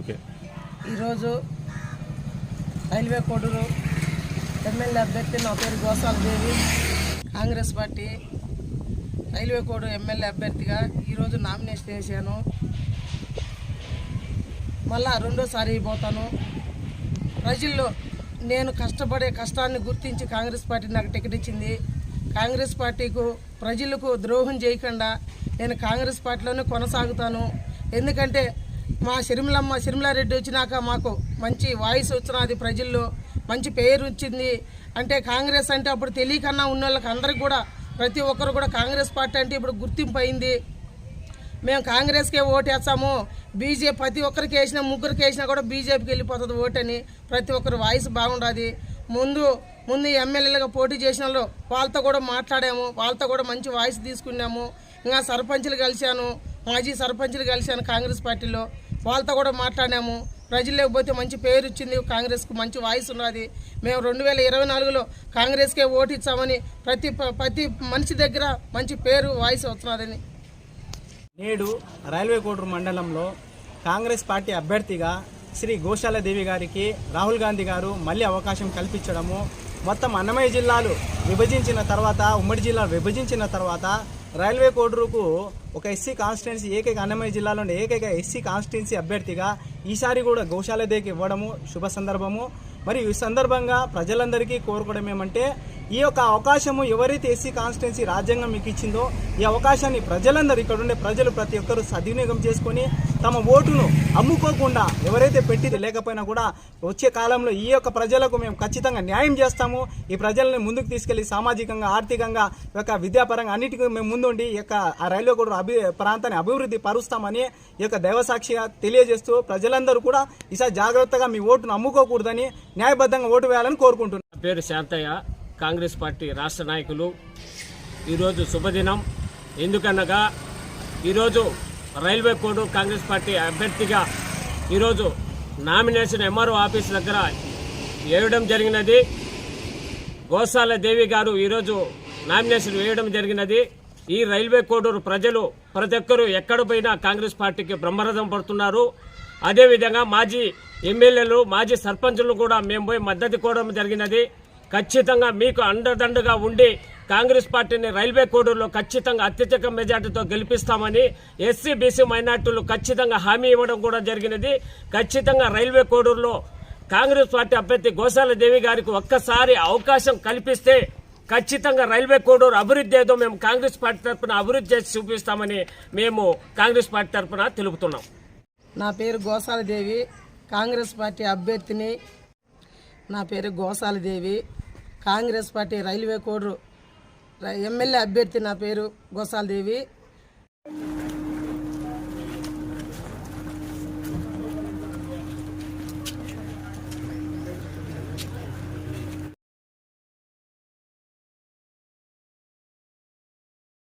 Okay. ఈరోజు railway Koduru MLA అభ్యర్థి నా పేరు Gosala Devi. Congress party Railway Koduru MLA అభ్యర్థిగా ఈరోజు నామినేషన్ వేసాను. మళ్ళా రెండోసారి పోతాను. ప్రజల్లో నేను కష్టపడే కష్టాన్ని గుర్తించి కాంగ్రెస్ పార్టీ నాకు టికెట్ ఇచ్చింది. కాంగ్రెస్ పార్టీకు ప్రజలకు ద్రోహం చేయకుండా నేను కాంగ్రెస్ పార్టీలోనే కొనసాగుతాను. ఎందుకంటే మా షర్మిలమ్మ షర్మిలారెడ్డి వచ్చినాక మాకు మంచి వాయిస్ వచ్చినది ప్రజల్లో మంచి పేరు వచ్చింది. అంటే కాంగ్రెస్ అంటే అప్పుడు తెలియకన్నా ఉన్న వాళ్ళకి అందరికి కూడా ప్రతి ఒక్కరు కూడా కాంగ్రెస్ పార్టీ అంటే ఇప్పుడు గుర్తింపు అయింది. మేము కాంగ్రెస్కే ఓటు వేస్తాము బీజేపీ ప్రతి ఒక్కరికి వేసినా ముగ్గురికి వేసినా కూడా బీజేపీకి వెళ్ళిపోతుంది ఓటని. ప్రతి ఒక్కరు వాయిస్ బాగుండదు. ముందు ముందు ఎమ్మెల్యేలుగా పోటీ చేసిన వాళ్ళు వాళ్ళతో కూడా మాట్లాడాము. వాళ్ళతో కూడా మంచి వాయిస్ తీసుకున్నాము. ఇంకా సర్పంచులు కలిశాను. మాజీ సర్పంచ్లు కలిశాను కాంగ్రెస్ పార్టీలో. వాళ్ళతో కూడా మాట్లాడాము. ప్రజలు లేకపోతే మంచి పేరు వచ్చింది కాంగ్రెస్కు మంచి వాయిస్ ఉన్నది. మేము రెండు వేల ఇరవై నాలుగులో కాంగ్రెస్కే ఓటిచ్చామని ప్రతి ప్రతి మనిషి దగ్గర మంచి పేరు వాయిస్ వస్తున్నదని. నేడు రైల్వే కోటూరు మండలంలో కాంగ్రెస్ పార్టీ అభ్యర్థిగా శ్రీ గోశాలదేవి గారికి రాహుల్ గాంధీ గారు మళ్ళీ అవకాశం కల్పించడము మొత్తం అన్నమయ్య జిల్లాలు విభజించిన తర్వాత ఉమ్మడి జిల్లాలు విభజించిన తర్వాత రైల్వే కోడూరుకు ఒక ఎస్సీ కాన్స్టిట్యున్సీ ఏకైక అన్నమయ్య జిల్లాలోని ఏకైక ఎస్సీ కాన్స్టిట్యున్సీ అభ్యర్థిగా ఈసారి కూడా గోశాల దేకి ఇవ్వడము శుభ సందర్భము. మరియు ఈ సందర్భంగా ప్రజలందరికీ కోరుకోవడం ఏమంటే ఈ యొక్క అవకాశము ఎవరైతే ఎస్సీ కాన్స్టిట్యున్సీ రాజ్యాంగం మీకు ఇచ్చిందో ఈ అవకాశాన్ని ప్రజలందరూ ఇక్కడ ఉండే ప్రజలు ప్రతి ఒక్కరూ సద్వినియోగం చేసుకొని తమ ఓటును అమ్ముకోకుండా ఎవరైతే పెట్టింది లేకపోయినా కూడా వచ్చే కాలంలో ఈ యొక్క ప్రజలకు మేము ఖచ్చితంగా న్యాయం చేస్తాము. ఈ ప్రజల్ని ముందుకు తీసుకెళ్ళి సామాజికంగా ఆర్థికంగా యొక్క విద్యాపరంగా అన్నిటికీ మేము ముందుండి ఈ యొక్క ఆ రైల్వే కూడా అభి ప్రాంతాన్ని అభివృద్ధి పరుస్తామని ఈ యొక్క దైవసాక్షిగా తెలియజేస్తూ ప్రజలందరూ కూడా ఈసారి జాగ్రత్తగా మీ ఓటును అమ్ముకోకూడదని న్యాయబద్ధంగా ఓటు వేయాలని కోరుకుంటున్నాను పేరు శాంతయ్య. కాంగ్రెస్ పార్టీ రాష్ట్ర నాయకులు ఈరోజు శుభదినం. ఎందుకనగా ఈరోజు రైల్వే కోడ్ కాంగ్రెస్ పార్టీ అభ్యర్థిగా ఈరోజు నామినేషన్ ఎంఆర్ఓ ఆఫీస్ దగ్గర వేయడం జరిగినది. గోసాల దేవి గారు ఈరోజు నామినేషన్ వేయడం జరిగినది. ఈ రైల్వే కోడూరు ప్రజలు ప్రతి ఒక్కరూ ఎక్కడ పోయినా కాంగ్రెస్ పార్టీకి బ్రహ్మరథం పడుతున్నారు. అదేవిధంగా మాజీ ఎమ్మెల్యేలు మాజీ సర్పంచులు కూడా మేము పోయి మద్దతు కోవడం జరిగినది. ఖచ్చితంగా మీకు అండదండగా ఉండి కాంగ్రెస్ పార్టీని రైల్వే కోడూరులో ఖచ్చితంగా అత్యధిక మెజార్టీతో గెలిపిస్తామని ఎస్సీ బీసీ మైనార్టీలు ఖచ్చితంగా హామీ ఇవ్వడం కూడా జరిగినది. ఖచ్చితంగా రైల్వే కోడూరులో కాంగ్రెస్ పార్టీ అభ్యర్థి గోసాల దేవి గారికి ఒక్కసారి అవకాశం కల్పిస్తే ఖచ్చితంగా రైల్వే కోడూరు అభివృద్ధి ఏదో మేము కాంగ్రెస్ పార్టీ తరఫున అభివృద్ధి చేసి చూపిస్తామని మేము కాంగ్రెస్ పార్టీ తరఫున తెలుపుతున్నాం. నా పేరు గోసాల దేవి. కాంగ్రెస్ పార్టీ అభ్యర్థిని నా పేరు Gosala Devi. Congress party Railway Koduru. MLA అభ్యర్థి నా పేరు గోసాల దేవి